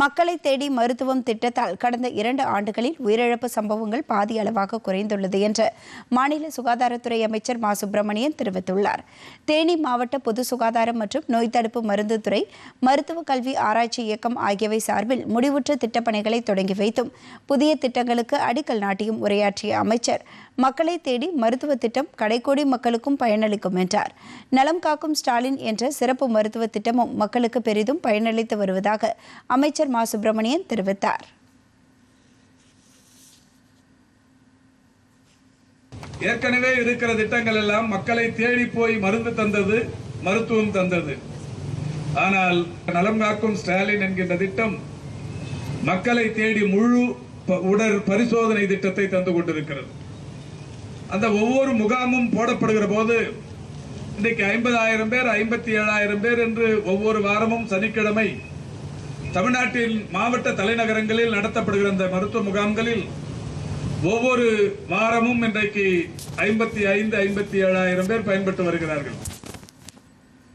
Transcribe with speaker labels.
Speaker 1: மக்களை தேடி மருத்துவம் திட்டத்தால் கடந்த இரண்டு ஆண்டுகளில் உயிரிழப்பு சம்பவங்கள் பாதி அளவாக குறைந்துள்ளது என்று மாநில சுகாதாரத்துறை அமைச்சர் மா. சுப்பிரமணியன் தெரிவித்துள்ளார். தேனி மாவட்ட பொது சுகாதாரம் மற்றும் நோய் தடுப்பு மருந்து துறை மருத்துவ கல்வி ஆராய்ச்சி இயக்கம் ஆகியவை சார்பில் முடிவுற்ற திட்டப்பணிகளை தொடங்கி வைத்தும் புதிய திட்டங்களுக்கு அடிக்கல் நாட்டியும் உரையாற்றிய அமைச்சர் மக்களை தேடி மருத்துவ திட்டம் கடைக்கோடி மக்களுக்கும் பயனளிக்கும் என்றார். நலம் காக்கும் ஸ்டாலின் என்ற சிறப்பு மருத்துவ திட்டமும் மக்களுக்கு பெரிதும் பயனளித்து வருவதாக அமைச்சர் மா. சுப்பிரமணியன் தெரிவித்தார்.
Speaker 2: ஏற்கனவே இருக்கிற திட்டங்கள் எல்லாம் மக்களை தேடி போய் மருந்து தந்தது மருத்துவம் தந்தது. ஆனால் நலம் காக்கும் ஸ்டாலின் என்கின்ற திட்டம் மக்களை தேடி முழு ப- பரிசோதனை திட்டத்தை தந்து கொண்டிருக்கிறது. அந்த ஒவ்வொரு முகாமும் போடப்படுகிற போது இன்றைக்கு ஐம்பதாயிரம் பேர் ஐம்பத்தி ஏழாயிரம் பேர் என்று ஒவ்வொரு வாரமும் சனிக்கிழமை தமிழ்நாட்டின் மாவட்ட தலைநகரங்களில் நடத்தப்படுகிற அந்த மருத்துவ முகாம்களில் ஒவ்வொரு வாரமும் இன்றைக்கு ஐம்பத்தி ஐந்து ஐம்பத்தி ஏழாயிரம் பேர் பயன்பட்டு வருகிறார்கள்.